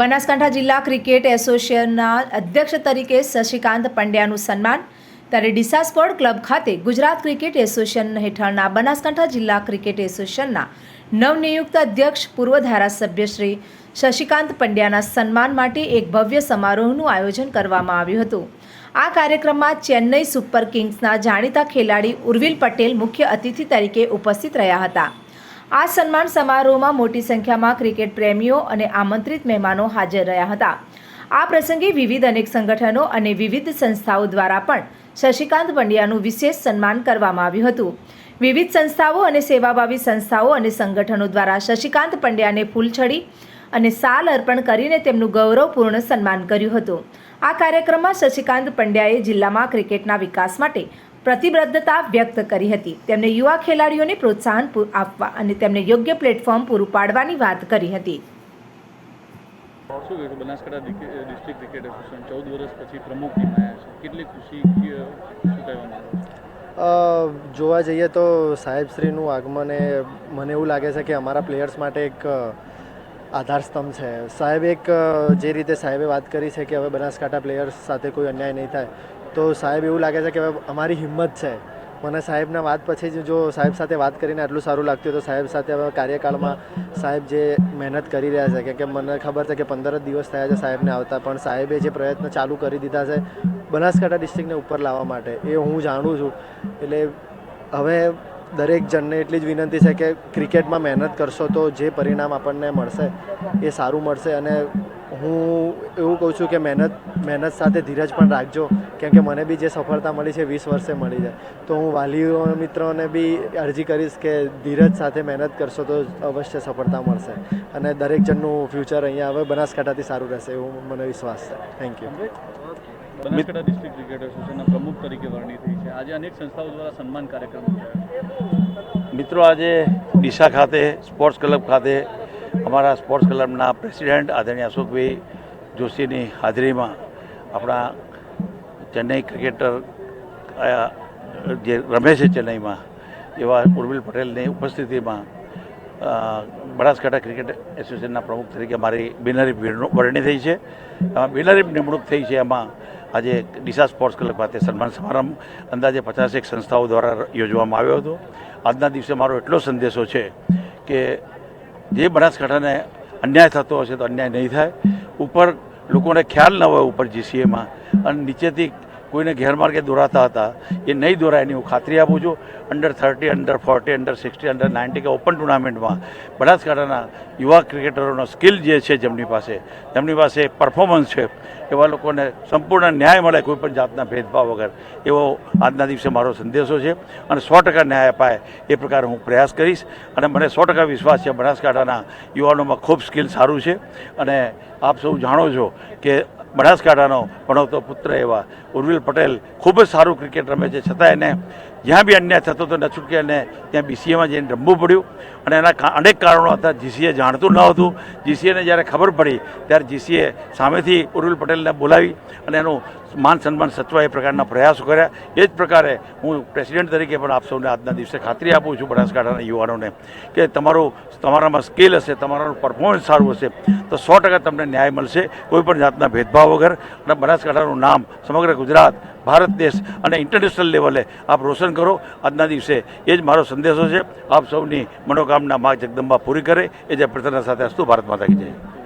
બનાસકાંઠા જિલ્લા ક્રિકેટ એસોસિએશનના અધ્યક્ષ તરીકે શશિકાંત પંડ્યાનું સન્માન. ત્યારે ડીસા સ્પોર્ટ ક્લબ ખાતે ગુજરાત ક્રિકેટ એસોસિએશન હેઠળના બનાસકાંઠા જિલ્લા ક્રિકેટ એસોસિએશનના નવનિયુક્ત અધ્યક્ષ, પૂર્વ ધારાસભ્ય શ્રી શશિકાંત પંડ્યાના સન્માન માટે એક ભવ્ય સમારોહનું આયોજન કરવામાં આવ્યું હતું. આ કાર્યક્રમમાં ચેન્નઈ સુપર કિંગ્સના જાણીતા ખેલાડી ઉર્વિલ પટેલ મુખ્ય અતિથિ તરીકે ઉપસ્થિત રહ્યા હતા. આ સન્માન સમારોહમાં મોટી સંખ્યામાં ક્રિકેટ પ્રેમીઓ અને આમંત્રિત મહેમાનો હાજર રહ્યા હતા. આ પ્રસંગે વિવિધ અનેક સંગઠનો અને વિવિધ સંસ્થાઓ દ્વારા પણ શશિકાંત પંડ્યાનું વિશેષ સન્માન કરવામાં આવ્યું હતું. વિવિધ સંસ્થાઓ અને સેવાભાવી સંસ્થાઓ અને સંગઠનો દ્વારા શશિકાંત પંડ્યાને ફૂલછડી અને સાલ અર્પણ કરીને તેમનું ગૌરવપૂર્ણ સન્માન કર્યું હતું. આ કાર્યક્રમમાં શશિકાંત પંડ્યાએ જિલ્લામાં ક્રિકેટના વિકાસ માટે પ્રતિબદ્ધતા વ્યક્ત કરી હતી. તેમણે યુવા ખેલાડીઓને પ્રોત્સાહન આપવા અને તેમને યોગ્ય પ્લેટફોર્મ પૂરું પાડવાની વાત કરી હતી. બનાસકાંઠા ડિસ્ટ્રિક્ટ ક્રિકેટ એસોસિએશન ચૌદ વર્ષ પછી પ્રમુખ ટીમ છે. કેટલી ખુશી કે શું કહેવા માંગો છો? અ, જોવા જઈએ તો સાહેબશ્રીનું આગમન એ મને એવું લાગે છે કે અમારા પ્લેયર્સ માટે એક આધારસ્તંભ છે. સાહેબ એક જે રીતે સાહેબે વાત કરી છે કે હવે બનાસકાંઠા પ્લેયર્સ સાથે કોઈ અન્યાય નહીં થાય તો સાહેબ એવું લાગે છે કે અમારી હિંમત છે. મને સાહેબના વાત પછી જ જો સાહેબ સાથે વાત કરીને આટલું સારું લાગતું તો સાહેબ સાથે હવે કાર્યકાળમાં સાહેબ જે મહેનત કરી રહ્યા છે, કેમ કે મને ખબર છે કે પંદર જ દિવસ થયા છે સાહેબને આવતા, પણ સાહેબે જે પ્રયત્ન ચાલુ કરી દીધા છે બનાસકાંઠા ડિસ્ટ્રિક્ટને ઉપર લાવવા માટે, એ હું જાણું છું. એટલે હવે દરેક જણને એટલી જ વિનંતી છે કે ક્રિકેટમાં મહેનત કરશો તો જે પરિણામ આપણને મળશે એ સારું મળશે અને હું એવું કહું છું કે મહેનત મહેનત સાથે ધીરજ પણ રાખજો. કેમ કે મને બી જે સફળતા મળી છે વીસ વર્ષે મળી છે તો હું વાલીઓ મિત્રોને બી અરજી કરીશ કે ધીરજ સાથે મહેનત કરશો તો અવશ્ય સફળતા મળશે. અને દરેક જણનું ફ્યુચર અહીંયા હવે બનાસકાંઠાથી સારું રહેશે એવું મને વિશ્વાસ છે. Thank you Banaskantha district cricket એસોસિએશનના પ્રમુખ તરીકે વરણી થઈ છે. આજે અનેક સંસ્થાઓ દ્વારા સન્માન કાર્યક્રમ મિત્રો આજે ડીસા ખાતે સ્પોર્ટ્સ ક્લબ ખાતે અમારા સ્પોર્ટ્સ ક્લબના પ્રેસિડેન્ટ આદરણીય અશોકભાઈ જોશીની હાજરીમાં આપણા ચેન્નઈ ક્રિકેટર જે રમે છે ચેન્નઈમાં એવા ઉર્મિલ પટેલની ઉપસ્થિતિમાં બનાસકાંઠા ક્રિકેટ એસોસિએશનના પ્રમુખ તરીકે મારી બિનહરીફ વરણી થઈ છે. એમાં બિનહરીફ નિમણૂક થઈ છે. એમાં આજે ડીસા સ્પોર્ટ્સ ક્લબ ખાતે સન્માન સમારંભ અંદાજે પચાસેક સંસ્થાઓ દ્વારા યોજવામાં આવ્યો હતો. આજના દિવસે મારો એટલો સંદેશો છે કે જે બનાસકાંઠાને અન્યાય થતો હશે તો અન્યાય નહીં થાય. ઉપર લોકોને ખ્યાલ ન હોય ઉપર જીસીએમાં અને નીચેથી કોઈને ગેરમાર્ગે દોરાતા હતા, એ નહીં દોરાય એની હું ખાતરી આપું છું. Under thirty under forty under sixty under ninety કે ઓપન ટુર્નામેન્ટમાં બનાસકાંઠાના યુવા ક્રિકેટરોનો સ્કિલ જે છે જેમની પાસે જેમની પાસે પરફોર્મન્સ છે. એવા લોકોને સંપૂર્ણ ન્યાય મળે કોઈ પણ જાતના ભેદભાવ વગર. એવો આજના દિવસે મારો સંદેશો છે અને સો ટકા ન્યાય અપાય એ પ્રકારે હું પ્રયાસ કરીશ. અને મને સો ટકા વિશ્વાસ છે બનાસકાંઠાના યુવાનોમાં ખૂબ સ્કિલ સારું છે. અને આપ સૌ જાણો છો કે બનાસકાંઠાનો ભણવતો પુત્ર એવા ઉર્વિલ પટેલ ખૂબ જ સારું ક્રિકેટ રમે છે. છતાં એને જ્યાં બી અન્યાય થતો હતો ન અને ત્યાં બીસીએમાં જઈને રમવું પડ્યું. અને એના અનેક કારણો હતા. જીસીએ જાણતું ન હતું. જીસીએને જ્યારે ખબર પડી, ત્યારે જીસીએ સામેથી ઉર્વિલ પટેલને બોલાવી અને એનું માન સન્માન સચવા એ પ્રકારના પ્રયાસો કર્યા. એ જ પ્રકારે હું પ્રેસિડેન્ટ તરીકે પણ આપ સૌને આજના દિવસે ખાતરી આપું છું બનાસકાંઠાના યુવાનોને કે તમારું, તમારામાં સ્કિલ હશે, તમારું પરફોર્મન્સ સારું હશે, તો સો ટકા તમને ન્યાય મળશે. કોઈપણ જાતના ભેદભાવ વગર. અને બનાસકાંઠાનું નામ સમગ્ર ગુજરાત ભારત દેશ અને ઇન્ટરનેશનલ લેવલે આપ રોશન કરો. આજના દિવસે એ જ મારો સંદેશો છે. આપ સૌની મનોકામના મા જગદંબા પૂરી કરે. એ જે પ્રાર્થના સાથે અસ્તુ ભારત માતા કી જય.